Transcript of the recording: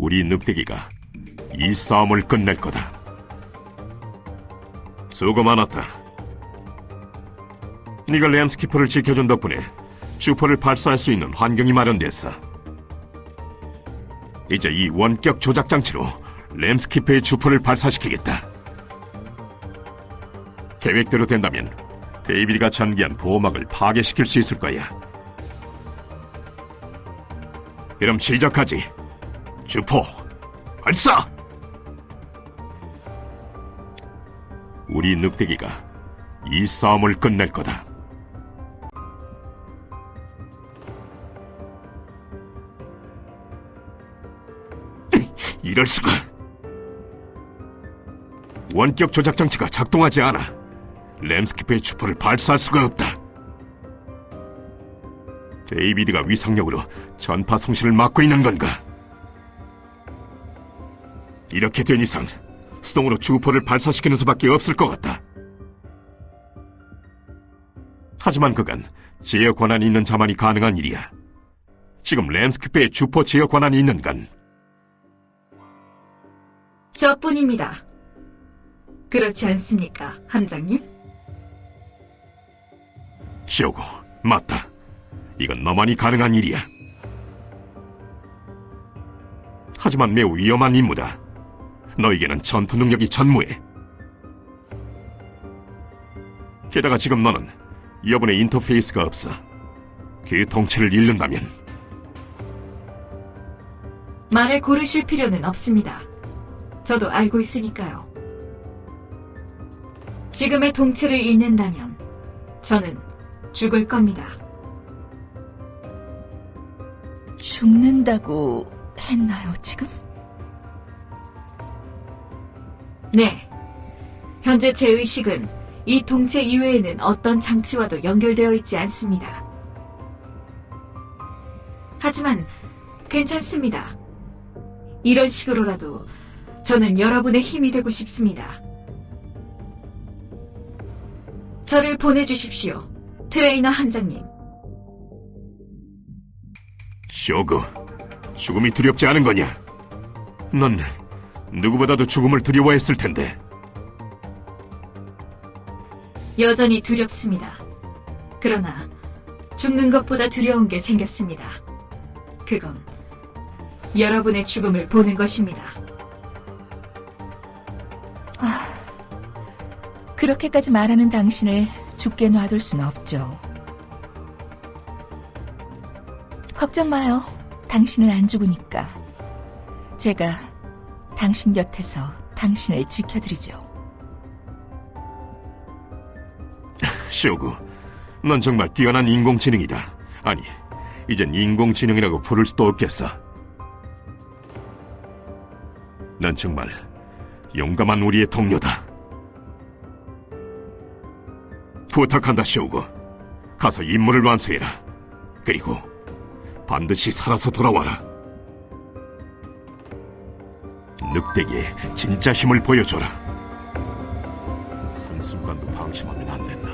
우리 늑대기가 이 싸움을 끝낼 거다. 수고 많았다. 네가 램스키퍼를 지켜준 덕분에 주포를 발사할 수 있는 환경이 마련됐어. 이제 이 원격 조작 장치로 램스키퍼의 주포를 발사시키겠다. 계획대로 된다면 데이비드가 전개한 보호막을 파괴시킬 수 있을 거야. 그럼 시작하지. 주포, 발사! 우리 늑대기가 이 싸움을 끝낼 거다. 이럴 수가. 원격 조작 장치가 작동하지 않아. 램스키프의 주포를 발사할 수가 없다. 데이비드가 위상력으로 전파 송신을 막고 있는 건가? 이렇게 된 이상 수동으로 주포를 발사시키는 수밖에 없을 것 같다. 하지만 그간 제어 권한이 있는 자만이 가능한 일이야. 지금 램스키프의 주포 제어 권한이 있는 건 저뿐입니다. 그렇지 않습니까, 함장님? 시오고 맞다. 이건 너만이 가능한 일이야. 하지만 매우 위험한 임무다. 너에게는 전투 능력이 전무해. 게다가 지금 너는 여분의 인터페이스가 없어. 그 통치를 잃는다면 말을 고르실 필요는 없습니다. 저도 알고 있으니까요. 지금의 동체를 잃는다면 저는 죽을 겁니다. 죽는다고 했나요, 지금? 네. 현재 제 의식은 이 동체 이외에는 어떤 장치와도 연결되어 있지 않습니다. 하지만 괜찮습니다. 이런 식으로라도 저는 여러분의 힘이 되고 싶습니다. 저를 보내주십시오. 트레이너 한장님. 쇼그, 죽음이 두렵지 않은 거냐? 넌 누구보다도 죽음을 두려워했을 텐데. 여전히 두렵습니다. 그러나 죽는 것보다 두려운 게 생겼습니다. 그건 여러분의 죽음을 보는 것입니다. 그렇게까지 말하는 당신을 죽게 놔둘 순 없죠. 걱정 마요. 당신은 안 죽으니까. 제가 당신 곁에서 당신을 지켜드리죠. 쇼구, 넌 정말 뛰어난 인공지능이다. 아니, 이젠 인공지능이라고 부를 수도 없겠어. 넌 정말 용감한 우리의 동료다. 부탁한다, 쇼구. 가서 임무를 완수해라. 그리고 반드시 살아서 돌아와라. 늑대기의 진짜 힘을 보여줘라. 한순간도 방심하면 안 된다.